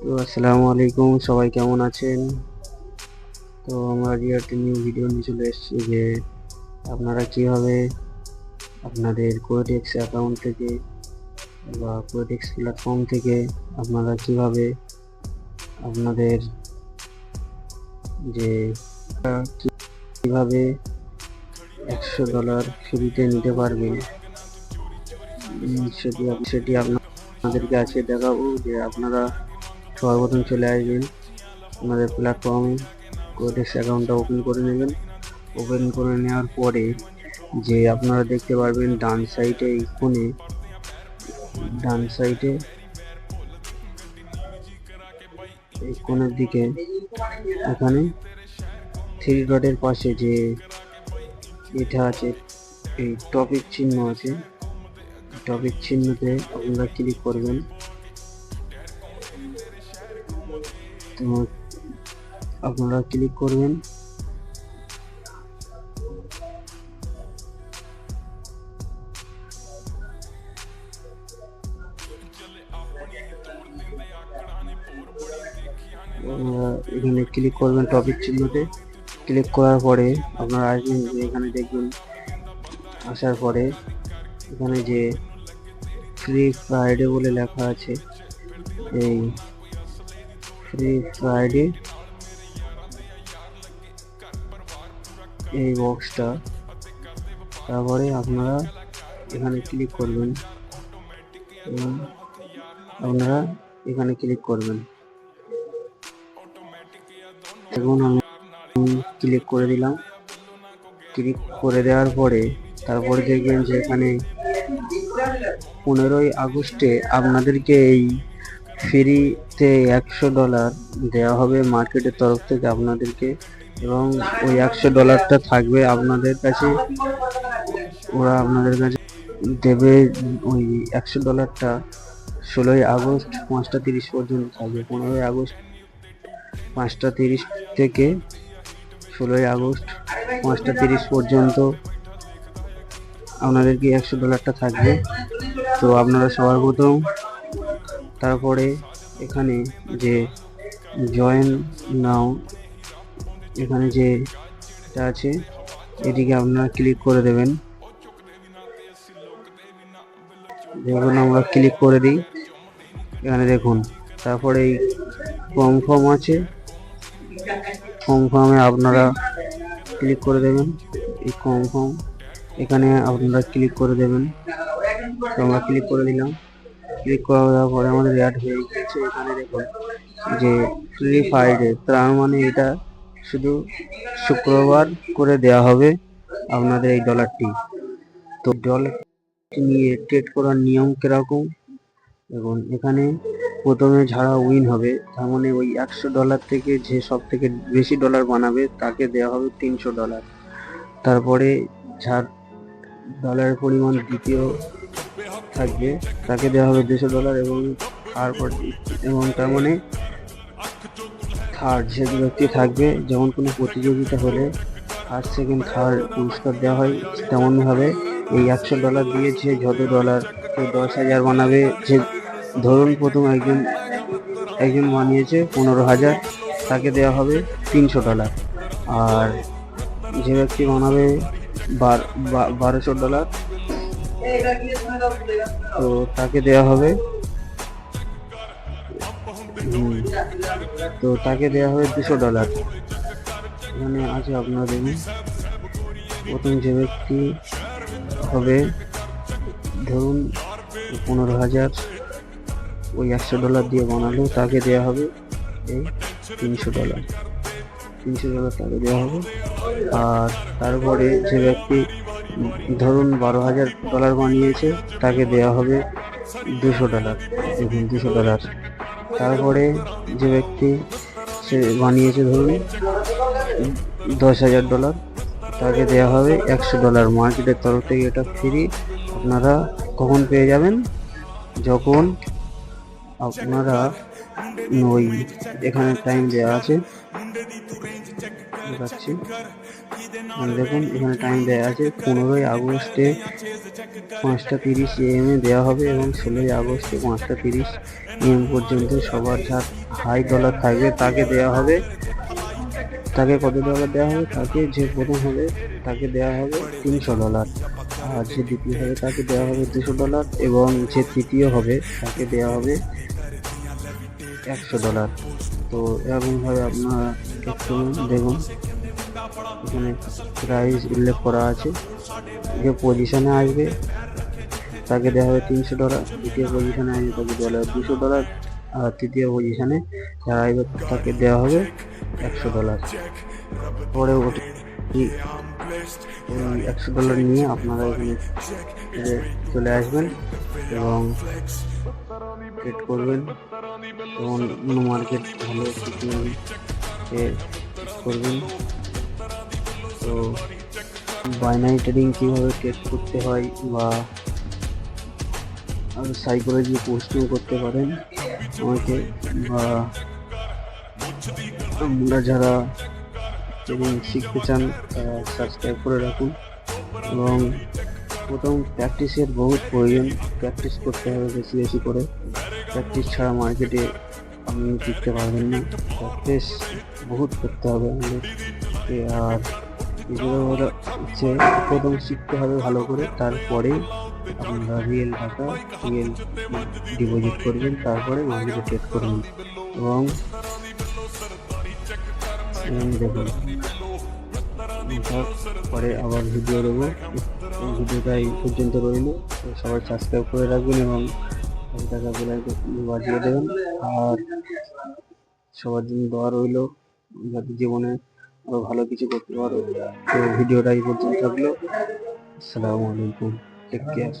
তো আসসালামু আলাইকুম, সবাই কেমন আছেন? তো আমরা একটা নিউ ভিডিও নিয়ে চলে এসেছি যে আপনারা কীভাবে আপনাদের কোয়েটেক্স অ্যাকাউন্ট থেকে বা কোয়েটেক্স প্ল্যাটফর্ম থেকে আপনারা কীভাবে আপনাদের যে, কীভাবে একশো ডলার ফ্রিতে নিতে পারবেন সেটি সেটি আপনাদেরকে আজকে দেখাবো যে আপনারা সর্বপ্রথম চলে আসবেন আমাদের প্ল্যাটফর্মে কোডেক্স অ্যাকাউন্টটা ওপেন করে নেবেন। ওপেন করে নেওয়ার পরে যে আপনারা দেখতে পারবেন ডান সাইডে এই কোণে ডান সাইডে এই কোণের দিকে, এখানে থ্রি ডটের পাশে যে এটা আছে, এই টপিক চিহ্ন আছে। টপিক চিহ্নতে আপনারা ক্লিক করবেন। তো আপনারা ক্লিক করবেন। এখানে ক্লিক করবেন টপিক চিহ্নতে। ক্লিক করার পরে আপনারা আসবেন যে এখানে দেখবেন, আসার পরে এখানে যে ফ্রি ফ্রাইডে বলে লেখা আছে, এই ফ্রি ফ্রাইডে এই বক্সটা তারপরে আপনারা এখানে ক্লিক করবেন। এবং আপনারা এখানে ক্লিক করবেন। দেখুন আমি ক্লিক করে দিলাম। ক্লিক করে দেওয়ার পরে তারপরে দেখবেন যে এখানে পনেরোই আগস্টে আপনাদেরকে এই ফ্রিতে একশো ডলার দেওয়া হবে মার্কেটের তরফ থেকে আপনাদেরকে এবং ওই একশো ডলারটা থাকবে আপনাদের কাছে। ওরা আপনাদের কাছে দেবে ওই একশো ডলারটা ষোলোই আগস্ট পাঁচটা তিরিশ পর্যন্ত থাকবে। পনেরোই আগস্ট পাঁচটা তিরিশ থেকে ষোলোই আগস্ট পাঁচটা তিরিশ পর্যন্ত আপনাদেরকে একশো ডলারটা থাকবে? তো আপনারা সবার প্রথম তারপরে এখানে যে জয়েন নাও এখানে যে এটা আছে এটিকে আপনারা ক্লিক করে দেবেন। দেখুন আমরা ক্লিক করে দিই, এখানে দেখুন, তারপরে এই কনফার্ম আছে। কনফার্মে আপনারা ক্লিক করে দেবেন, এই কনফার্ম এখানে আপনারা ক্লিক করে দেবেন। আমরা ক্লিক করে দিলাম। ক্লিক করা দেওয়ার পরে আমাদের অ্যাড হয়ে গেছে এখানে দেখুন যে ফ্রি ফ্রাইডে তার মানে এটা শুধু শুক্রবার করে দেওয়া হবে আপনাদের এই ডলারটি তো ডলার নিয়ে ট্রেড করার নিয়ম কীরকম? এবং এখানে প্রথমে যারা উইন হবে, তার মানে ওই একশো ডলার থেকে যে সব থেকে বেশি ডলার বানাবে, তাকে দেওয়া হবে তিনশো ডলার তারপরে যার ডলারের পরিমাণ দ্বিতীয় থাকবে। তাকে দেওয়া হবে দুশো ডলার এবং তারপর এবং তার মানে থার্ড যে ব্যক্তি থাকবে, যেমন কোনো প্রতিযোগিতা হলে ফার্স্ট সেকেন্ড থার্ড পুরস্কার দেওয়া হয় তেমনভাবে এই একশো ডলার দিয়ে যে যত ডলার কেউ দশ হাজার বানাবে, যে ধরুন প্রথম একজন একজন বানিয়েছে পনেরো হাজার, তাকে দেওয়া হবে তিনশো ডলার আর যে ব্যক্তি বানাবে বারোশো ডলার তো তাকে দেওয়া হবে। তো তাকে দেওয়া হবে দুশো ডলার। এখানে আছে আপনারা প্রথম যে ব্যক্তি হবে, ধরুন, পনেরো হাজার। ওই একশো ডলার দিয়ে বানালো, তাকে দেওয়া হবে এই তিনশো ডলার। তিনশো ডলার তাকে দেওয়া হবে। আর তারপরে যে ব্যক্তি ধরুন বারো হাজার ডলার বানিয়েছে, তাকে দেওয়া হবে দুশো ডলার দেখুন দুশো ডলার তারপরে যে ব্যক্তি সে বানিয়েছে ধরুন দশ হাজার ডলার তাকে দেওয়া হবে একশো ডলার মার্কেটের তরফ থেকে এটা ফ্রি আপনারা কখন পেয়ে যাবেন? যখন আপনারা ওই এখানে টাইম দেওয়া আছে। দেখাচ্ছি। দেখুন, এখানে টাইম দেওয়া আছে। পনেরোই আগস্টে পাঁচটা তিরিশ এম এ দেওয়া হবে এবং ষোলোই আগস্টে পাঁচটা তিরিশ এম পর্যন্ত সবার যা হাই ডলার থাকবে তাকে দেওয়া হবে। তাকে কত ডলার দেওয়া হবে? তাকে যে প্রথম হবে, তাকে দেওয়া হবে তিনশো ডলার আর যে দ্বিতীয় হবে, তাকে দেওয়া হবে দুশো ডলার এবং যে তৃতীয় হবে, তাকে দেওয়া হবে একশো ডলার তো এরকমভাবে আপনারা দেখুন। এখানে প্রাইস উল্লেখ করা আছে। যে পজিশনে আসবে, তাকে দেওয়া হবে তিনশো ডলার দ্বিতীয় পজিশনে আসবে, তাকে দেওয়া হবে দুশো ডলার আর তৃতীয় পজিশনে যারা আসবে, তাকে দেওয়া হবে একশো ডলার পরে একশো ডলার নিয়ে আপনারা এখানে চলে আসবেন এবং ট্রেড করবেন। কোনো মার্কেট ভালো করবেন। তো বাইনারি ট্রেডিং কীভাবে ট্রেড করতে হয় বা আর সাইকোলজি পোস্টিং করতে পারেন আমাকে বা আমরা যারা ট্রেডিং শিখতে চান, তারা সাবস্ক্রাইব করে রাখুন এবং প্রথম প্র্যাকটিসের বহুত প্রয়োজন। প্র্যাকটিস করতে হবে বেশি বেশি করে। প্র্যাকটিস ছাড়া মার্কেটে আপনি টিকতে পারবেন না। প্র্যাকটিস বহুত করতে হবে আমাদেরকে আর এগুলো হচ্ছে প্রথম শিখতে হবে ভালো করে, তারপরে আপনারা রিয়েল টাকা রিয়েল ডিপোজিট করবেন, তারপরে মার্কেটে ট্রেড করবেন। এবং দেখুন, তারপরে আবার ভিডিও দেবো। ভিডিওটা এই পর্যন্ত রইল। তো সবাই সাবস্ক্রাইব করে রাখবেন এবং বেলাইকন বাজিয়ে দেবেন। আর সবার জন্য দোয়া রইল। যাতে জীবনে আরও ভালো কিছু করতে পারো। তো ভিডিওটা এই পর্যন্ত থাকল। আসসালামু আলাইকুম। Take care